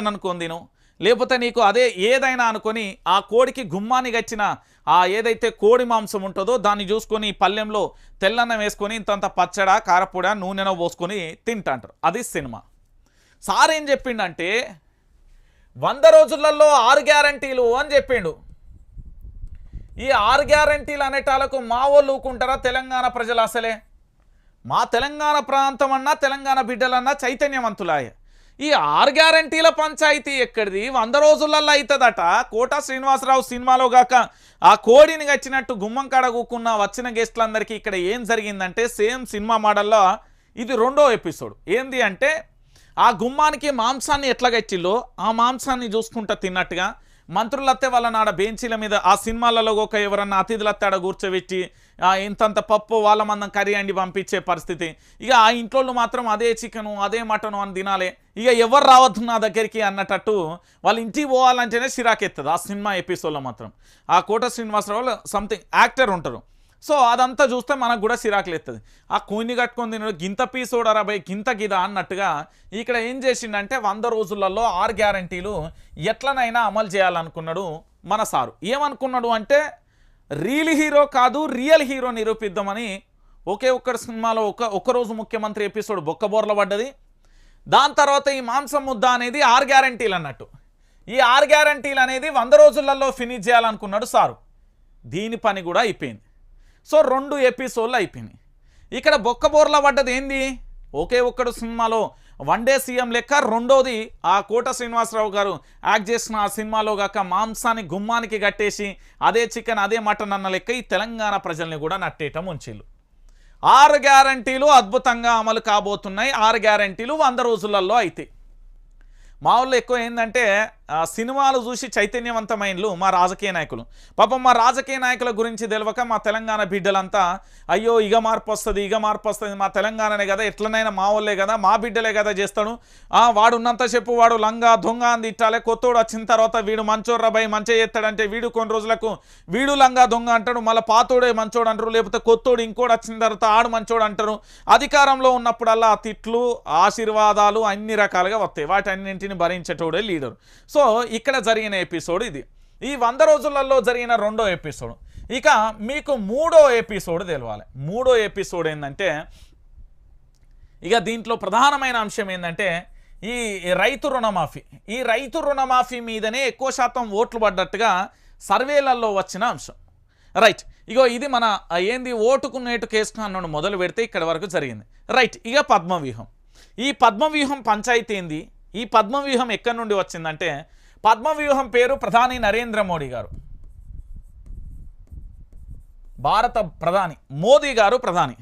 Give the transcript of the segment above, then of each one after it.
అని అనుకోంది లేకపోతే నీకు అదే ఏదైనా అనుకొని ఆ కోడికి గుమ్మాని గచ్చిన ఆ ఏదైతే కోడి మాంసం ఉంటుందో దాన్ని చూసుకొని పల్లెంలో తెల్లన్నం వేసుకొని ఇంతంత పచ్చడ కారపొడ నూనెనో పోసుకొని తింటాంటారు. అది సినిమా. సార్ ఏం చెప్పిండంటే వంద రోజులలో ఆరు గ్యారంటీలు అని చెప్పిండు. ఈ ఆరు గ్యారంటీలు అనేటాలకు మా వాళ్ళు ఊకుంటారా తెలంగాణ ప్రజలు అసలే? మా తెలంగాణ ప్రాంతం అన్నా తెలంగాణ బిడ్డలన్నా చైతన్యవంతులాయే. ఈ ఆరు గ్యారంటీల పంచాయతీ ఎక్కడిది? వంద రోజులల్లో అవుతుందట కోట శ్రీనివాసరావు సినిమాలో గాక ఆ కోడిని గచ్చినట్టు గుమ్మం కాడ కూకున్న వచ్చిన గెస్టులందరికీ ఇక్కడ ఏం జరిగిందంటే సేమ్ సినిమా మోడల్లో ఇది రెండో ఎపిసోడ్. ఏంది అంటే ఆ గుమ్మానికి మాంసాన్ని ఎట్లా గచ్చిల్లో? ఆ మాంసాన్ని చూసుకుంటా తిన్నట్టుగా మంత్రులత్తే వాళ్ళ నాడ బెంచీల మీద ఆ సినిమాలలో ఒక ఎవరన్నా అతిథులత్తే ఆడ కూర్చోబెట్టి ఇంతంత పప్పు వాళ్ళ మందం కర్రీ అండి పంపించే పరిస్థితి. ఇక ఆ ఇంట్లో మాత్రం అదే చికెను అదే మటను అని తినాలి. ఇక ఎవరు రావద్దు నా దగ్గరికి అన్నట్టు వాళ్ళ ఇంటికి పోవాలంటేనే చిరాకెత్తది ఆ సినిమా ఎపిసోడ్లో మాత్రం. ఆ కోట శ్రీనివాసరావు సంథింగ్ యాక్టర్ ఉంటారు. సో అదంతా చూస్తే మనకు కూడా సిరాకులు ఆ కూని కట్టుకొని తినడు గింత పీసోడరా బై గింత గిదా అన్నట్టుగా ఇక్కడ ఏం చేసిండంటే వంద రోజులలో ఆరు గ్యారంటీలు ఎట్లనైనా అమలు చేయాలనుకున్నాడు మన సారు. ఏమనుకున్నాడు అంటే రియల్ హీరో కాదు రియల్ హీరో నిరూపిద్దామని ఒకే ఒక్కరి సినిమాలో ఒక ఒకరోజు ముఖ్యమంత్రి ఎపిసోడ్ బొక్కబోర్ల పడ్డది. దాని తర్వాత ఈ మాంసం ముద్ద అనేది ఆరు గ్యారంటీలు అన్నట్టు. ఈ ఆరు గ్యారంటీలు అనేది వంద రోజులలో ఫినిష్ చేయాలనుకున్నాడు సారు. దీని పని కూడా అయిపోయింది. సో రెండు ఎపిసోడ్లు అయిపోయినాయి. ఇక్కడ బొక్కబోర్ల పడ్డది ఏంది? ఒకే ఒక్కడు సినిమాలో వన్ డే సీఎం లెక్క రెండోది ఆ కోట శ్రీనివాసరావు గారు యాక్ట్ చేసిన ఆ సినిమాలో గాక మాంసాన్ని గుమ్మానికి కట్టేసి అదే చికెన్ అదే మటన్ అన్న లెక్క ఈ తెలంగాణ ప్రజల్ని కూడా నట్టేయటం ఉంచిల్లు. ఆరు గ్యారంటీలు అద్భుతంగా అమలు కాబోతున్నాయి. ఆరు గ్యారంటీలు వంద రోజులలో అయితే మా ఊళ్ళో ఎక్కువ ఏంటంటే సినిమాలు చూసి చైతన్యవంతమైనలు మా రాజకీయ నాయకులు. పాపం మా రాజకీయ నాయకుల గురించి తెలియక మా తెలంగాణ బిడ్డలంతా అయ్యో ఇగ మార్పు వస్తుంది ఇగ మార్పు వస్తుంది మా తెలంగాణనే కదా ఎట్లనైనా మా వాళ్ళే కదా మా బిడ్డలే కదా చేస్తాడు. వాడు ఉన్నంత చెప్పు వాడు లంగా దొంగ అని తిట్టాలి కొత్తోడు వచ్చిన తర్వాత వీడు మంచోడ్రా బై మంచి చేస్తాడంటే వీడు కొన్ని రోజులకు వీడు లంగా దొంగ అంటాడు మళ్ళీ పాతోడే మంచోడు అంటారు లేకపోతే కొత్తోడు ఇంకోటి వచ్చిన తర్వాత ఆడు మంచోడు అంటారు. అధికారంలో ఉన్నప్పుడల్లా ఆ తిట్లు ఆశీర్వాదాలు అన్ని రకాలుగా వస్తాయి. వాటన్నింటిని భరించేటోడే లీడర్. సో ఇక్కడ జరిగిన ఎపిసోడ్ ఇది. ఈ వంద రోజులలో జరిగిన రెండో ఎపిసోడ్ ఇక మీకు మూడో ఎపిసోడ్ తెలవాలి. మూడో ఎపిసోడ్ ఏంటంటే ఇక దీంట్లో ప్రధానమైన అంశం ఏంటంటే ఈ రైతు రుణమాఫీ. ఈ రైతు రుణమాఫీ మీదనే ఎక్కువ శాతం ఓట్లు పడ్డట్టుగా సర్వేలలో వచ్చిన అంశం. రైట్ ఇగో ఇది మన ఏంది ఓటుకు నేటు కేసు మొదలు పెడితే ఇక్కడ వరకు జరిగింది. రైట్ ఇక పద్మవ్యూహం. ఈ పద్మవ్యూహం పంచాయతీ ఏంది? ఈ పద్మవ్యూహం ఎక్కడి నుండి వచ్చిందంటే పద్మవ్యూహం పేరు ప్రధాని నరేంద్ర మోడీ గారు. భారత ప్రధాని మోదీ గారు ప్రధాని.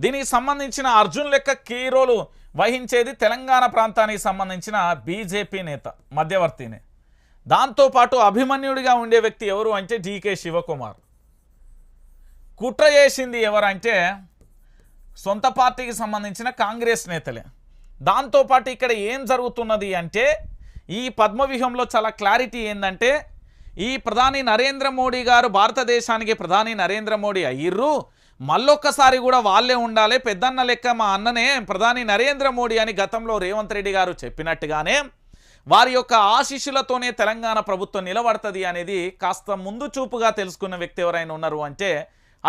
దీనికి సంబంధించిన అర్జున్ లెక్క కీ రోలు వహించేది తెలంగాణ ప్రాంతానికి సంబంధించిన బీజేపీ నేత మధ్యవర్తినే. దాంతోపాటు అభిమన్యుడిగా ఉండే వ్యక్తి ఎవరు అంటే డీకే శివకుమార్. కుట్ర చేసింది ఎవరంటే సొంత పార్టీకి సంబంధించిన కాంగ్రెస్ నేతలే. దాంతోపాటు ఇక్కడ ఏం జరుగుతున్నది అంటే ఈ పద్మవ్యూహంలో చాలా క్లారిటీ ఏంటంటే ఈ ప్రధాని నరేంద్ర మోడీ గారు భారతదేశానికి ప్రధాని నరేంద్ర మోడీ అయ్యిర్రు. మళ్ళొక్కసారి కూడా వాళ్ళే ఉండాలి. పెద్దన్న లెక్క మా అన్ననే ప్రధాని నరేంద్ర మోడీ అని గతంలో రేవంత్ రెడ్డి గారు చెప్పినట్టుగానే వారి యొక్క ఆశీస్సులతోనే తెలంగాణ ప్రభుత్వం నిలబడుతుంది అనేది కాస్త ముందు చూపుగా తెలుసుకున్న వ్యక్తి ఎవరైనా ఉన్నారు అంటే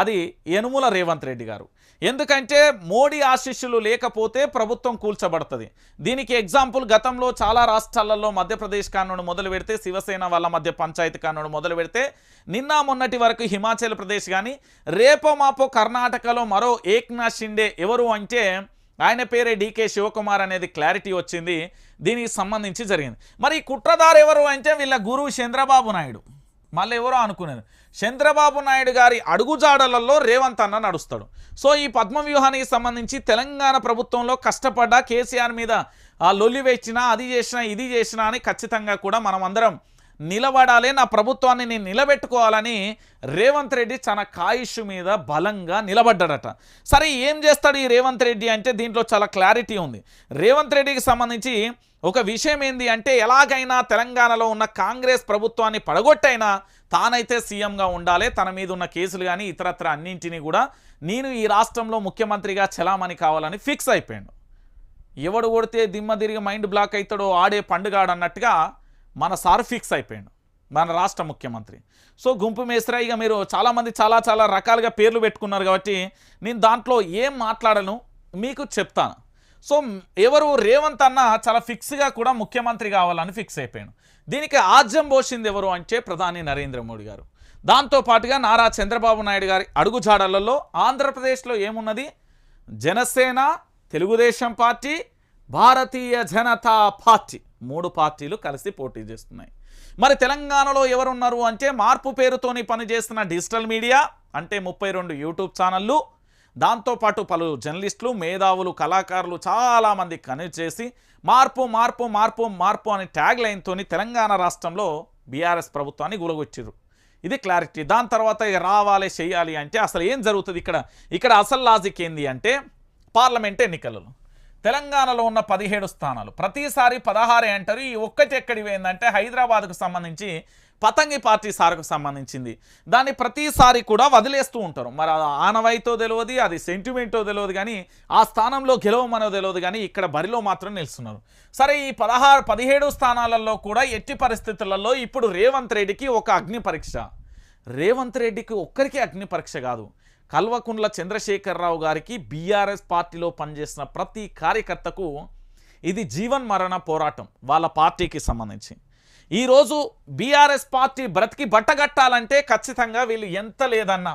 అది యనుముల రేవంత్ రెడ్డి గారు. ఎందుకంటే మోడీ ఆశీస్సులు లేకపోతే ప్రభుత్వం కూల్చబడుతుంది. దీనికి ఎగ్జాంపుల్ గతంలో చాలా రాష్ట్రాలలో మధ్యప్రదేశ్ కానుడు మొదలు పెడితే శివసేన వాళ్ళ మధ్య పంచాయతీ కానుడు మొదలు పెడితే నిన్న మొన్నటి వరకు హిమాచల్ ప్రదేశ్ కానీ రేపో మాపో కర్ణాటకలో మరో ఏక్నాథ్ షిండే ఎవరు అంటే ఆయన పేరే డీకే శివకుమార్ అనేది క్లారిటీ వచ్చింది. దీనికి సంబంధించి జరిగింది. మరి కుట్రదారు ఎవరు అంటే వీళ్ళ గురువు చంద్రబాబు నాయుడు. మళ్ళీ ఎవరో అనుకునేది. చంద్రబాబు నాయుడు గారి అడుగుజాడలలో రేవంత్ అన్న నడుస్తాడు. సో ఈ పద్మవ్యూహానికి సంబంధించి తెలంగాణ ప్రభుత్వంలో కష్టపడ్డ కేసీఆర్ మీద ఆ లొల్లి వేసినా అది చేసినా ఇది చేసినా అని ఖచ్చితంగా కూడా మనం అందరం నిలబడాలి నా ప్రభుత్వాన్ని నేను నిలబెట్టుకోవాలని రేవంత్ రెడ్డి తన కాయిష్ మీద బలంగా నిలబడ్డాడట. సరే ఏం చేస్తాడు ఈ రేవంత్ రెడ్డి అంటే దీంట్లో చాలా క్లారిటీ ఉంది. రేవంత్ రెడ్డికి సంబంధించి ఒక విషయం ఏంది అంటే ఎలాగైనా తెలంగాణలో ఉన్న కాంగ్రెస్ ప్రభుత్వాన్ని పడగొట్టైనా తానైతే సీఎంగా ఉండాలి తన మీద ఉన్న కేసులు కానీ ఇతరత్ర అన్నింటినీ కూడా నేను ఈ రాష్ట్రంలో ముఖ్యమంత్రిగా చలామణి కావాలని ఫిక్స్ అయిపోయాడు ఎవడు కొడితే దిమ్మ తిరిగి మైండ్ బ్లాక్ అవుతాడో ఆడే పండుగాడు అన్నట్టుగా మన సార్ ఫిక్స్ అయిపోయాడు. మన రాష్ట్ర ముఖ్యమంత్రి. సో గుంపు మేస్త్రా ఇక మీరు చాలామంది చాలా చాలా రకాలుగా పేర్లు పెట్టుకున్నారు కాబట్టి నేను దాంట్లో ఏం మాట్లాడను మీకు చెప్తాను. సో ఎవరు రేవంత్ అన్న చాలా ఫిక్స్గా కూడా ముఖ్యమంత్రి కావాలని ఫిక్స్ అయిపోయాడు. దీనికి ఆజ్యం పోసింది ఎవరు అంటే ప్రధాని నరేంద్ర మోడీ గారు. దాంతో పాటుగా నారా చంద్రబాబు నాయుడు గారి అడుగుజాడలలో ఆంధ్రప్రదేశ్లో ఏమున్నది? Janasena Telugudesam party Bharatiya Janata party. మూడు పార్టీలు కలిసి పోటీ చేస్తున్నాయి. మరి తెలంగాణలో ఎవరున్నారు అంటే మార్పు పేరుతోని పనిచేస్తున్న డిజిటల్ మీడియా అంటే ముప్పై రెండు యూట్యూబ్ ఛానళ్ళు దాంతోపాటు పలు జర్నలిస్టులు మేధావులు కళాకారులు చాలామంది కనెక్ట్ చేసి మార్పు మార్పు మార్పు మార్పు అనే ట్యాగ్ లైన్తోని తెలంగాణ రాష్ట్రంలో బీఆర్ఎస్ ప్రభుత్వాన్ని గురగొచ్చారు ఇది క్లారిటీ. దాని తర్వాత ఇక రావాలి చేయాలి అంటే అసలు ఏం జరుగుతుంది ఇక్కడ? ఇక్కడ అసలు లాజిక్ ఏంది అంటే పార్లమెంట్ ఎన్నికలలో తెలంగాణలో ఉన్న పదిహేడు స్థానాలు. ప్రతిసారి పదహారే అంటారు. ఈ ఒక్కటి ఎక్కడివి ఏంటంటే హైదరాబాద్కు సంబంధించి పతంగి పార్టీ సార్కు సంబంధించింది. దాన్ని ప్రతిసారి కూడా వదిలేస్తూ ఉంటారు. మరి అది ఆనవాయితో తెలియదు అది సెంటిమెంటో తెలియదు కానీ ఆ స్థానంలో గెలవమనో తెలియదు కానీ ఇక్కడ బరిలో మాత్రం నిలుస్తున్నారు. సరే ఈ పదహారు పదిహేడు స్థానాలలో కూడా ఎట్టి పరిస్థితులలో ఇప్పుడు రేవంత్ రెడ్డికి ఒక అగ్ని పరీక్ష. రేవంత్ రెడ్డికి ఒక్కరికి అగ్ని పరీక్ష కాదు. కల్వకుండ్ల చంద్రశేఖరరావు గారికి బీఆర్ఎస్ పార్టీలో పనిచేసిన ప్రతి కార్యకర్తకు ఇది జీవన్ మరణ పోరాటం వాళ్ళ పార్టీకి సంబంధించి. ఈరోజు బీఆర్ఎస్ పార్టీ బ్రతికి బట్టగట్టాలంటే ఖచ్చితంగా వీళ్ళు ఎంత లేదన్నా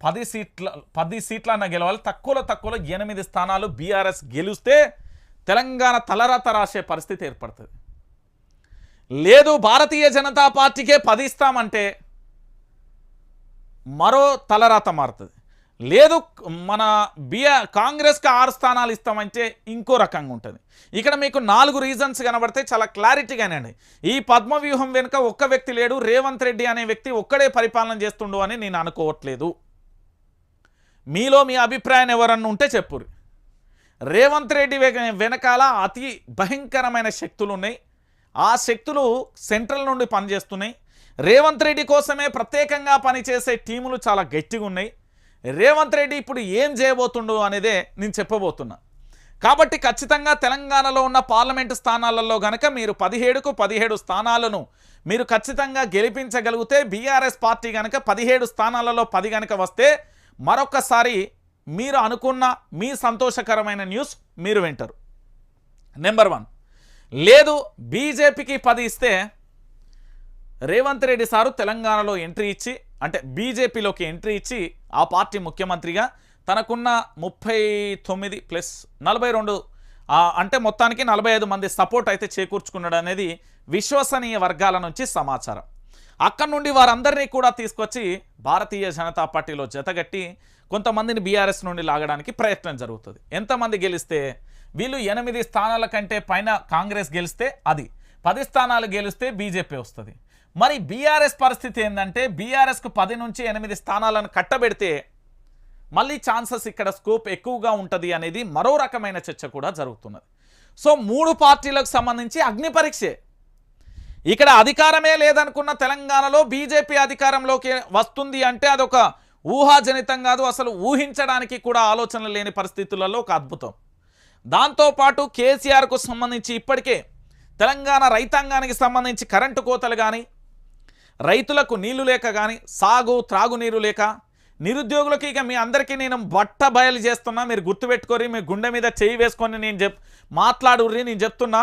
పది సీట్ల పది సీట్లన్నా గెలవాలి. తక్కువలో తక్కువలో ఎనిమిది స్థానాలు బీఆర్ఎస్ గెలిస్తే తెలంగాణ తలరాత రాసే పరిస్థితి ఏర్పడుతుంది. లేదు భారతీయ జనతా పార్టీకే పది ఇస్తామంటే మరో తలరాత మారుతుంది. లేదు మన బిఆర్ కాంగ్రెస్కి ఆరు స్థానాలు ఇస్తామంటే ఇంకో రకంగా ఉంటుంది. ఇక్కడ మీకు నాలుగు రీజన్స్ కనబడితే చాలా క్లారిటీగానండి ఈ పద్మవ్యూహం వెనుక ఒక్క వ్యక్తి లేడు రేవంత్ రెడ్డి అనే వ్యక్తి ఒక్కడే పరిపాలన చేస్తుండు అని నేను అనుకోవట్లేదు. మీలో మీ అభిప్రాయం ఎవరన్నా ఉంటే చెప్పురు రేవంత్ రెడ్డి వెనకాల అతి భయంకరమైన శక్తులు ఉన్నాయి ఆ శక్తులు సెంట్రల్ నుండి పనిచేస్తున్నాయి. రేవంత్ రెడ్డి కోసమే ప్రత్యేకంగా పనిచేసే టీములు చాలా గట్టిగా ఉన్నాయి రేవంత్ రెడ్డి ఇప్పుడు ఏం చేయబోతుండు అనేదే నేను చెప్పబోతున్నా. కాబట్టి ఖచ్చితంగా తెలంగాణలో ఉన్న పార్లమెంటు స్థానాలలో గనక మీరు పదిహేడుకు పదిహేడు స్థానాలను మీరు ఖచ్చితంగా గెలిపించగలిగితే బీఆర్ఎస్ పార్టీ గనక పదిహేడు స్థానాలలో పది గనక వస్తే మరొకసారి మీరు అనుకున్న మీ సంతోషకరమైన న్యూస్ మీరు వింటారు. Number one. లేదు బీజేపీకి పది ఇస్తే రేవంత్ రెడ్డి సారు తెలంగాణలో ఎంట్రీ ఇచ్చి అంటే బీజేపీలోకి ఎంట్రీ ఇచ్చి ఆ పార్టీ ముఖ్యమంత్రిగా తనకున్న ముప్పై తొమ్మిది ప్లస్ నలభై రెండు అంటే మొత్తానికి నలభై ఐదు మంది సపోర్ట్ అయితే చేకూర్చుకున్నాడు అనేది విశ్వసనీయ వర్గాల నుంచి సమాచారం. అక్కడి నుండి వారందరినీ కూడా తీసుకొచ్చి భారతీయ జనతా పార్టీలో జతగట్టి కొంతమందిని బీఆర్ఎస్ నుండి లాగడానికి ప్రయత్నం జరుగుతుంది. ఎంతమంది గెలిస్తే వీళ్ళు ఎనిమిది స్థానాల కంటే పైన కాంగ్రెస్ గెలిస్తే అది పది స్థానాలు గెలిస్తే బీజేపీ వస్తుంది. మరి బీఆర్ఎస్ పరిస్థితి ఏంటంటే బీఆర్ఎస్కు పది నుంచి ఎనిమిది స్థానాలను కట్టబెడితే మళ్ళీ ఛాన్సెస్ ఇక్కడ స్కోప్ ఎక్కువగా ఉంటుంది అనేది మరో రకమైన చర్చ కూడా జరుగుతున్నది. సో మూడు పార్టీలకు సంబంధించి అగ్ని పరీక్షే. ఇక్కడ అధికారమే లేదనుకున్న తెలంగాణలో బీజేపీ అధికారంలోకి వస్తుంది అంటే అదొక ఊహాజనితం కాదు అసలు ఊహించడానికి కూడా ఆలోచన లేని పరిస్థితులలో ఒక అద్భుతం. దాంతోపాటు కేసీఆర్కు సంబంధించి ఇప్పటికే తెలంగాణ రైతాంగానికి సంబంధించి కరెంటు కోతలు కానీ రైతులకు నీళ్ళు లేక కానీ సాగు త్రాగునీరు లేక నిరుద్యోగులకి ఇక మీ అందరికీ నేను బట్ట బయలు చేస్తున్నా. మీరు గుర్తుపెట్టుకొని మీ గుండె మీద చేయి వేసుకొని నేను చెప్ మాట్లాడుర్రి నేను చెప్తున్నా.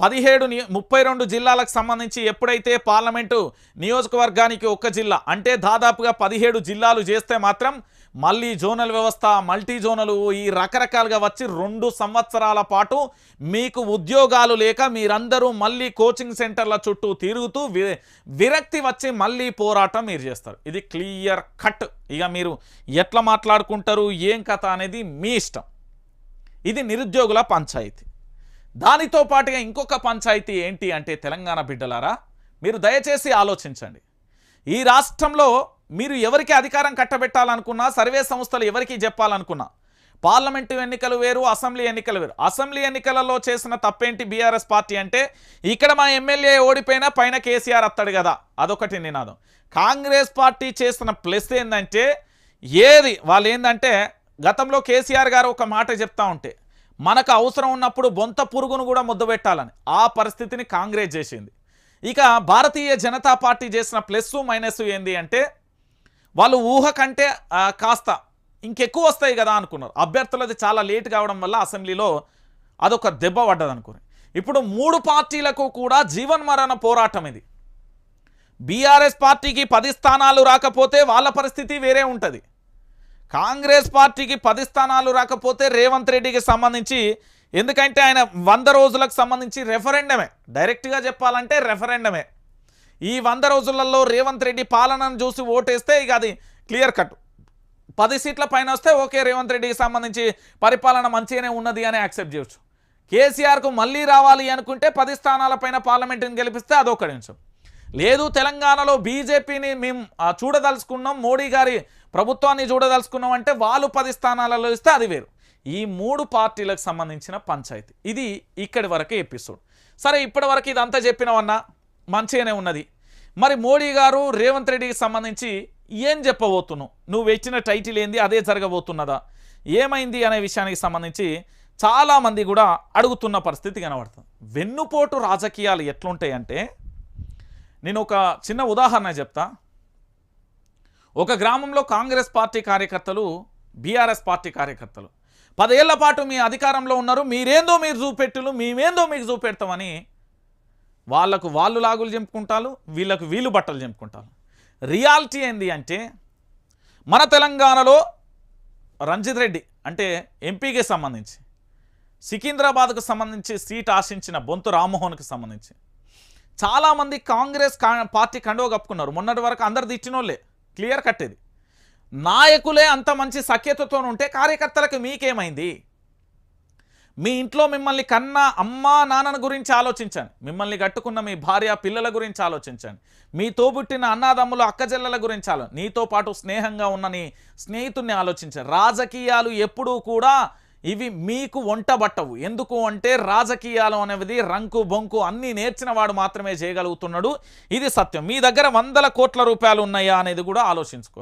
పదిహేడు ముప్పై రెండు జిల్లాలకు సంబంధించి ఎప్పుడైతే పార్లమెంటు నియోజకవర్గానికి ఒక్క జిల్లా అంటే దాదాపుగా పదిహేడు జిల్లాలు చేస్తే మాత్రం మళ్ళీ జోనల్ వ్యవస్థ మల్టీ జోనలు ఈ రకరకాలుగా వచ్చి రెండు సంవత్సరాల పాటు మీకు ఉద్యోగాలు లేక మీరందరూ మళ్ళీ కోచింగ్ సెంటర్ల చుట్టూ తిరుగుతూ వి- విరక్తి వచ్చి మళ్ళీ పోరాటం మీరు చేస్తారు. ఇది క్లియర్ కట్. ఇక మీరు ఎట్లా మాట్లాడుకుంటారు ఏం కథ అనేది మీ ఇష్టం. ఇది నిరుద్యోగుల పంచాయతీ. దానితో పాటుగా ఇంకొక పంచాయతీ ఏంటి అంటే తెలంగాణ బిడ్డలారా మీరు దయచేసి ఆలోచించండి. ఈ రాష్ట్రంలో మీరు ఎవరికి అధికారం కట్టబెట్టాలనుకున్నా సర్వే సంస్థలు ఎవరికి చెప్పాలనుకున్నా పార్లమెంటు ఎన్నికలు వేరు అసెంబ్లీ ఎన్నికలు వేరు. అసెంబ్లీ ఎన్నికలలో చేసిన తప్పేంటి బీఆర్ఎస్ పార్టీ అంటే ఇక్కడ మా ఎమ్మెల్యే ఓడిపోయినా పైన కేసీఆర్ అత్తాడు కదా. అదొకటి నినాదం. కాంగ్రెస్ పార్టీ చేసిన ప్లస్ ఏంటంటే ఏది? వాళ్ళు ఏంటంటే గతంలో కేసీఆర్ గారు ఒక మాట చెప్తా ఉంటే మనకు అవసరం ఉన్నప్పుడు బొంత పురుగును కూడా ముద్దబెట్టాలని ఆ పరిస్థితిని కాంగ్రెస్ చేసింది. ఇక భారతీయ జనతా పార్టీ చేసిన ప్లస్ మైనస్ ఏంది అంటే వాళ్ళు ఊహ కంటే కాస్త ఇంకెక్కువ వస్తాయి కదా అనుకున్నారు. అభ్యర్థులది చాలా లేట్ కావడం వల్ల అసెంబ్లీలో అదొక దెబ్బ పడ్డది ఇప్పుడు మూడు పార్టీలకు కూడా జీవన్మరణ పోరాటం ఇది. బీఆర్ఎస్ పార్టీకి పది స్థానాలు రాకపోతే వాళ్ళ పరిస్థితి వేరే ఉంటుంది. కాంగ్రెస్ పార్టీకి పది స్థానాలు రాకపోతే రేవంత్ రెడ్డికి సంబంధించి ఎందుకంటే ఆయన వంద రోజులకు సంబంధించి రెఫరెండమే డైరెక్ట్గా చెప్పాలంటే రెఫరెండమే ఈ వంద రోజులలో రేవంత్ రెడ్డి పాలనను చూసి ఓటేస్తే ఇక అది క్లియర్ కట్. పది సీట్ల పైన వస్తే ఓకే రేవంత్ రెడ్డికి సంబంధించి పరిపాలన మంచిగానే ఉన్నది అని యాక్సెప్ట్ చేయొచ్చు. కేసీఆర్కు మళ్ళీ రావాలి అనుకుంటే పది స్థానాల పైన పార్లమెంటుని గెలిపిస్తే అదొక నిమిషం లేదు తెలంగాణలో బీజేపీని మేము చూడదలుచుకున్నాం మోడీ గారి ప్రభుత్వాన్ని చూడదలుచుకున్నాం అంటే వాళ్ళు పది స్థానాలలో ఇస్తే అది వేరు. ఈ మూడు పార్టీలకు సంబంధించిన పంచాయతీ. ఇది ఇక్కడి వరకే ఎపిసోడ్. సరే ఇప్పటి వరకు ఇదంతా చెప్పినవన్నా? మంచిగానే ఉన్నది. మరి మోడీ గారు రేవంత్ రెడ్డికి సంబంధించి ఏం చెప్పబోతున్నావు నువ్వు ఇచ్చిన టైటిల్ ఏంది? అదే జరగబోతున్నదా? ఏమైంది అనే విషయానికి సంబంధించి చాలామంది కూడా అడుగుతున్న పరిస్థితి కనబడుతుంది. వెన్నుపోటు రాజకీయాలు ఎట్లుంటాయంటే నేను ఒక చిన్న ఉదాహరణ చెప్తా. ఒక గ్రామంలో కాంగ్రెస్ పార్టీ కార్యకర్తలు బీఆర్ఎస్ పార్టీ కార్యకర్తలు. పదేళ్ళ పాటు మీ అధికారంలో ఉన్నారు మీరేందో మీరు చూపెట్టులు మేమేందో మీకు చూపెడతామని వాళ్ళకు వాళ్ళు లాగులు చెంపుకుంటారు వీళ్ళకు వీళ్ళు బట్టలు చెంపుకుంటారు రియాలిటీ ఏంది అంటే మన తెలంగాణలో రంజిత్ రెడ్డి అంటే ఎంపీకి సంబంధించి సికింద్రాబాద్కు సంబంధించి సీట్ ఆశించిన బొంతు రామ్మోహన్కి సంబంధించి చాలామంది కాంగ్రెస్ కా పార్టీ కండువ కప్పుకున్నారు. మొన్నటి వరకు అందరు తిట్టినోళ్ళే క్లియర్ కట్టేది. నాయకులే అంత మంచి సఖ్యతతో ఉంటే కార్యకర్తలకు మీకేమైంది? మీ ఇంట్లో మిమ్మల్ని కన్న అమ్మా నాన్నల గురించి ఆలోచించండి. మిమ్మల్ని కట్టుకున్న మీ భార్య పిల్లల గురించి ఆలోచించండి. మీతో పుట్టిన అన్నాదమ్ములు అక్కజెల్లల గురించి ఆలో నీతో పాటు స్నేహంగా ఉన్న నీ స్నేహితుడిని ఆలోచించండి. రాజకీయాలు ఎప్పుడూ కూడా ఇవి మీకు వంటబట్టవు ఎందుకు అంటే రాజకీయాలు అనేది రంకు బొంకు అన్నీ నేర్చిన వాడు మాత్రమే చేయగలుగుతున్నాడు. ఇది సత్యం. మీ దగ్గర వందల కోట్ల రూపాయలు ఉన్నాయా అనేది కూడా ఆలోచించుకోరు.